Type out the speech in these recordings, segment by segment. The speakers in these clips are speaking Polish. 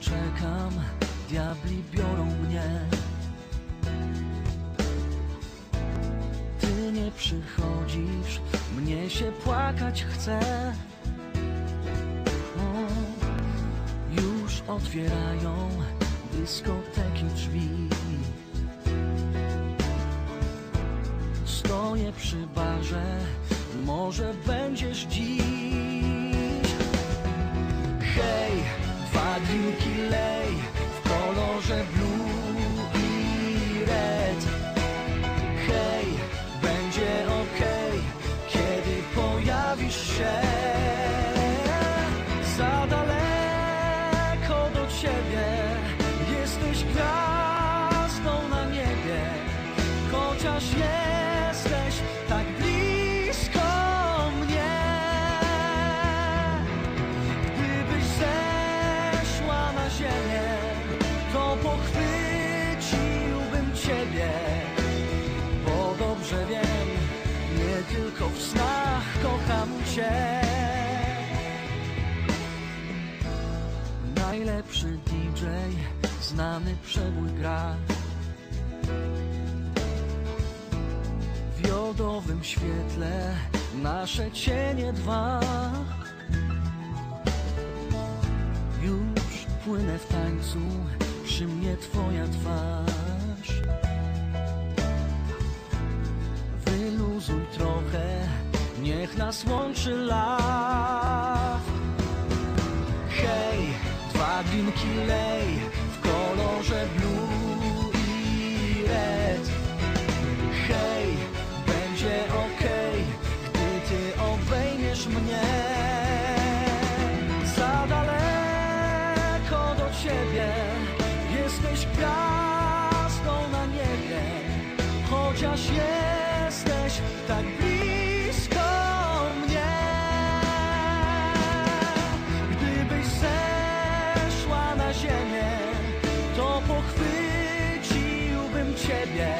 czekam, diabli biorą mnie. Ty nie przychodzisz, mnie się płakać chce. O, już otwierają dyskoteki drzwi. Stoję przy barze, może będziesz dziś. Chociaż jesteś tak blisko mnie. Gdybyś zeszła na ziemię, to pochwyciłbym ciebie. Bo dobrze wiem, nie tylko w snach kocham cię. Najlepszy DJ, znany przebój gra. W jodowym świetle nasze cienie dwa. Już płynę w tańcu, przy mnie twoja twarz. Wyluzuj trochę, niech nas łączy love. Hej, dwa drinki lej chociaż jesteś tak blisko mnie. Gdybyś zeszła na ziemię, to pochwyciłbym ciebie.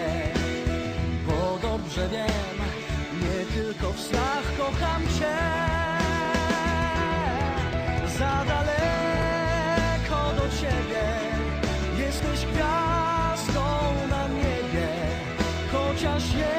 Bo dobrze wiem, nie tylko w snach kocham cię. just yet.